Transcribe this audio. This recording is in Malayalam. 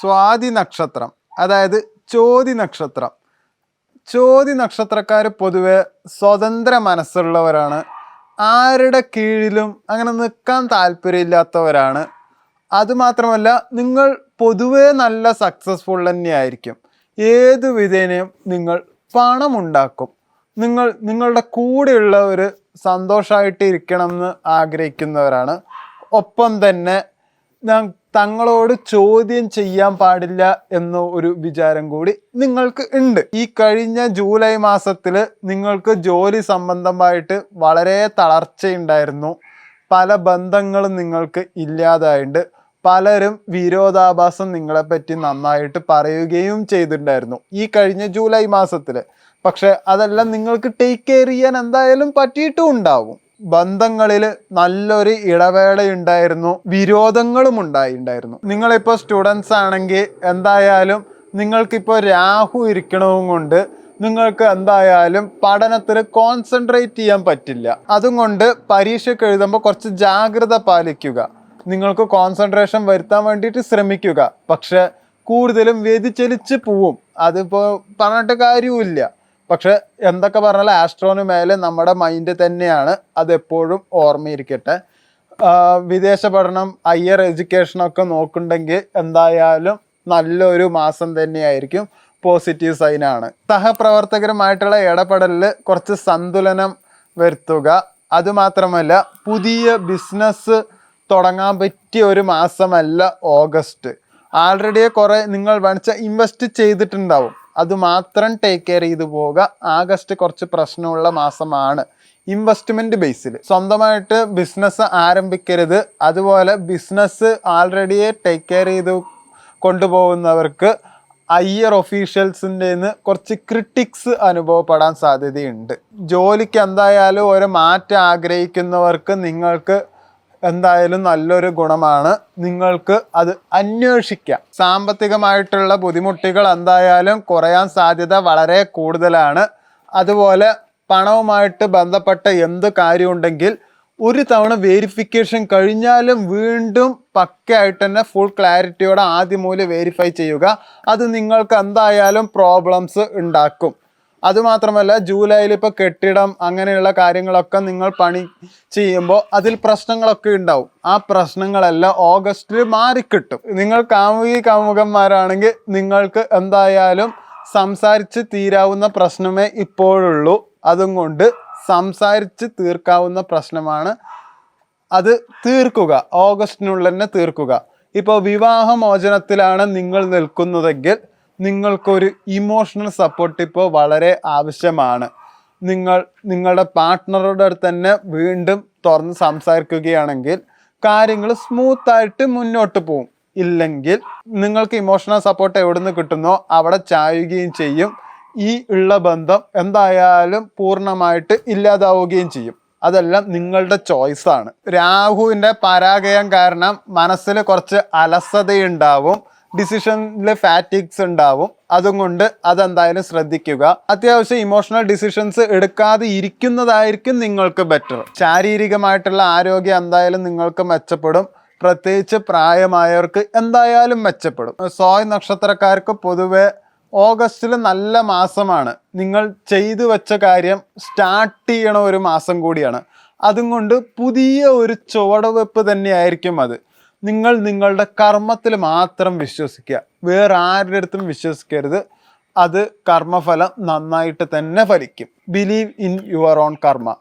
സ്വാതി നക്ഷത്രം അതായത് ചോതി നക്ഷത്രം. ചോതി നക്ഷത്രക്കാർ പൊതുവെ സ്വതന്ത്ര മനസ്സുള്ളവരാണ്. ആരുടെ കീഴിലും അങ്ങനെ നിൽക്കാൻ താല്പര്യമില്ലാത്തവരാണ്. അതുമാത്രമല്ല നിങ്ങൾ പൊതുവെ നല്ല സക്സസ്ഫുൾ തന്നെയായിരിക്കും. ഏതു വിധേനയും നിങ്ങൾ പണമുണ്ടാക്കും. നിങ്ങൾ നിങ്ങളുടെ കൂടെയുള്ളവർ സന്തോഷമായിട്ട് ഇരിക്കണം എന്ന് ആഗ്രഹിക്കുന്നവരാണ്. ഒപ്പം തന്നെ തങ്ങളോട് ചോദ്യം ചെയ്യാൻ പാടില്ല എന്ന ഒരു വിചാരം കൂടി നിങ്ങൾക്ക് ഉണ്ട്. ഈ കഴിഞ്ഞ ജൂലൈ മാസത്തിൽ നിങ്ങൾക്ക് ജോലി സംബന്ധമായിട്ട് വളരെ തളർച്ചയുണ്ടായിരുന്നു. പല ബന്ധങ്ങളും നിങ്ങൾക്ക് ഇല്ലാതായിട്ട് പലരും വിരോധാഭാസം നിങ്ങളെപ്പറ്റി നന്നായിട്ട് പറയുകയും ചെയ്തിട്ടുണ്ടായിരുന്നു ഈ കഴിഞ്ഞ ജൂലൈ മാസത്തിൽ പക്ഷെ അതെല്ലാം നിങ്ങൾക്ക് ടേക്ക് കെയർ ചെയ്യാൻ എന്തായാലും പറ്റിയിട്ടും ഉണ്ടാവും ബന്ധങ്ങളിൽ നല്ലൊരു ഇടവേളയുണ്ടായിരുന്നു വിരോധങ്ങളും ഉണ്ടായിണ്ടായിരുന്നു. നിങ്ങളിപ്പോൾ സ്റ്റുഡൻസ് ആണെങ്കിൽ എന്തായാലും നിങ്ങൾക്കിപ്പോൾ രാഹു ഇരിക്കണവും കൊണ്ട് നിങ്ങൾക്ക് എന്തായാലും പഠനത്തിൽ കോൺസെൻട്രേറ്റ് ചെയ്യാൻ പറ്റില്ല. അതുകൊണ്ട് പരീക്ഷയ്ക്ക് എഴുതുമ്പോൾ കുറച്ച് ജാഗ്രത പാലിക്കുക. നിങ്ങൾക്ക് കോൺസെൻട്രേഷൻ വരുത്താൻ വേണ്ടിയിട്ട് ശ്രമിക്കുക. പക്ഷെ കൂടുതലും വ്യതിചലിച്ച് പോവും. അതിപ്പോൾ പറഞ്ഞിട്ട് കാര്യവുമില്ല. പക്ഷെ എന്തൊക്കെ പറഞ്ഞാലും ആസ്ട്രോന് മേലെ നമ്മുടെ മൈൻഡ് തന്നെയാണ് അതെപ്പോഴും ഓർമ്മയിരിക്കട്ടെ. വിദേശ പഠനം ഹയർ എഡ്യൂക്കേഷനൊക്കെ നോക്കുന്നുണ്ടെങ്കിൽ എന്തായാലും നല്ലൊരു മാസം തന്നെയായിരിക്കും പോസിറ്റീവ് സൈനാണ് സഹപ്രവർത്തകരുമായിട്ടുള്ള ഇടപെടലിൽ കുറച്ച് സന്തുലനം വരുത്തുക. അതുമാത്രമല്ല പുതിയ ബിസിനസ് തുടങ്ങാൻ പറ്റിയ ഒരു മാസമല്ല ഓഗസ്റ്റ്. ആൾറെഡി കുറേ നിങ്ങൾ വേണിച്ച ഇൻവെസ്റ്റ് ചെയ്തിട്ടുണ്ടാവും. അത് മാത്രം ടേക്ക് കെയർ ചെയ്തു പോവുക. ആഗസ്റ്റ് കുറച്ച് പ്രശ്നമുള്ള മാസമാണ്. ഇൻവെസ്റ്റ്മെന്റ് ബേസിൽ സ്വന്തമായിട്ട് ബിസിനസ് ആരംഭിക്കരുത്. അതുപോലെ ബിസിനസ് ആൾറെഡി ടേക്ക് കെയർ ചെയ്ത് കൊണ്ടുപോകുന്നവർക്ക് ഹയർ ഒഫീഷ്യൽസിന്റെ കുറച്ച് ക്രിട്ടിക്സ് അനുഭവപ്പെടാൻ സാധ്യതയുണ്ട്. ജോലിക്ക് എന്തായാലും ഒരു മാറ്റം ആഗ്രഹിക്കുന്നവർക്ക് നിങ്ങൾക്ക് എന്തായാലും നല്ലൊരു ഗുണമാണ്. നിങ്ങൾക്ക് അത് അന്വേഷിക്കാം. സാമ്പത്തികമായിട്ടുള്ള ബുദ്ധിമുട്ടുകൾ എന്തായാലും കുറയാൻ സാധ്യത വളരെ കൂടുതലാണ്. അതുപോലെ പണവുമായിട്ട് ബന്ധപ്പെട്ട എന്ത് കാര്യമുണ്ടെങ്കിൽ ഒരു തവണ വേരിഫിക്കേഷൻ കഴിഞ്ഞാലും വീണ്ടും പക്കയായിട്ട് തന്നെ ഫുൾ ക്ലാരിറ്റിയോടെ ആദ്യം മൂല്യം വേരിഫൈ ചെയ്യുക. അത് നിങ്ങൾക്ക് എന്തായാലും പ്രോബ്ലംസ് ഉണ്ടാക്കും. അതുമാത്രമല്ല ജൂലൈയിൽ ഇപ്പോൾ കെട്ടിടം അങ്ങനെയുള്ള കാര്യങ്ങളൊക്കെ നിങ്ങൾ പണി ചെയ്യുമ്പോൾ അതിൽ പ്രശ്നങ്ങളൊക്കെ ഉണ്ടാവും. ആ പ്രശ്നങ്ങളെല്ലാം ഓഗസ്റ്റിൽ മാറിക്കിട്ടും. നിങ്ങൾ കാമുകി കാമുകന്മാരാണെങ്കിൽ നിങ്ങൾക്ക് എന്തായാലും സംസാരിച്ച് തീരാവുന്ന പ്രശ്നമേ ഇപ്പോഴുള്ളൂ. അതും കൊണ്ട് സംസാരിച്ച് തീർക്കാവുന്ന പ്രശ്നമാണ് അത് തീർക്കുക. ഓഗസ്റ്റിനുള്ളിൽ തന്നെ തീർക്കുക. ഇപ്പോൾ വിവാഹമോചനത്തിലാണ് നിങ്ങൾ നിൽക്കുന്നതെങ്കിൽ നിങ്ങൾക്കൊരു ഇമോഷണൽ സപ്പോർട്ട് ഇപ്പോൾ വളരെ ആവശ്യമാണ്. നിങ്ങൾ നിങ്ങളുടെ പാർട്ട്ണറുടെ അടുത്ത് തന്നെ വീണ്ടും തുറന്ന് സംസാരിക്കുകയാണെങ്കിൽ കാര്യങ്ങൾ സ്മൂത്തായിട്ട് മുന്നോട്ട് പോകും ഇല്ലെങ്കിൽ നിങ്ങൾക്ക് ഇമോഷണൽ സപ്പോർട്ട് എവിടെ നിന്ന് കിട്ടുന്നോ അവിടെ ചായുകയും ചെയ്യും. ഈ ഉള്ള ബന്ധം എന്തായാലും പൂർണമായിട്ട് ഇല്ലാതാവുകയും ചെയ്യും. അതെല്ലാം നിങ്ങളുടെ ചോയ്സാണ് രാഹുവിന്റെ പരാഗയം കാരണം മനസ്സിൽ കുറച്ച് അലസതയുണ്ടാവും. ഡിസിഷനിൽ ഫാറ്റിക്സ് ഉണ്ടാവും. അതും കൊണ്ട് അതെന്തായാലും ശ്രദ്ധിക്കുക. അത്യാവശ്യം ഇമോഷണൽ ഡിസിഷൻസ് എടുക്കാതെ ഇരിക്കുന്നതായിരിക്കും നിങ്ങൾക്ക് ബെറ്റർ ശാരീരികമായിട്ടുള്ള ആരോഗ്യം എന്തായാലും നിങ്ങൾക്ക് മെച്ചപ്പെടും. പ്രത്യേകിച്ച് പ്രായമായവർക്ക് എന്തായാലും മെച്ചപ്പെടും. സോയ് നക്ഷത്രക്കാർക്ക് പൊതുവെ ഓഗസ്റ്റിൽ നല്ല മാസമാണ്. നിങ്ങൾ ചെയ്തു വെച്ച കാര്യം സ്റ്റാർട്ട് ചെയ്യണ ഒരു മാസം കൂടിയാണ്. അതും കൊണ്ട് പുതിയ ഒരു ചുവടുവെപ്പ് തന്നെയായിരിക്കും അത്. നിങ്ങൾ നിങ്ങളുടെ കർമ്മത്തിൽ മാത്രം വിശ്വസിക്കുക. വേറെ ആരുടെ അടുത്തും വിശ്വസിക്കരുത്. അത് കർമ്മഫലം നന്നായിട്ട് തന്നെ ഫലിക്കും. Believe in your own karma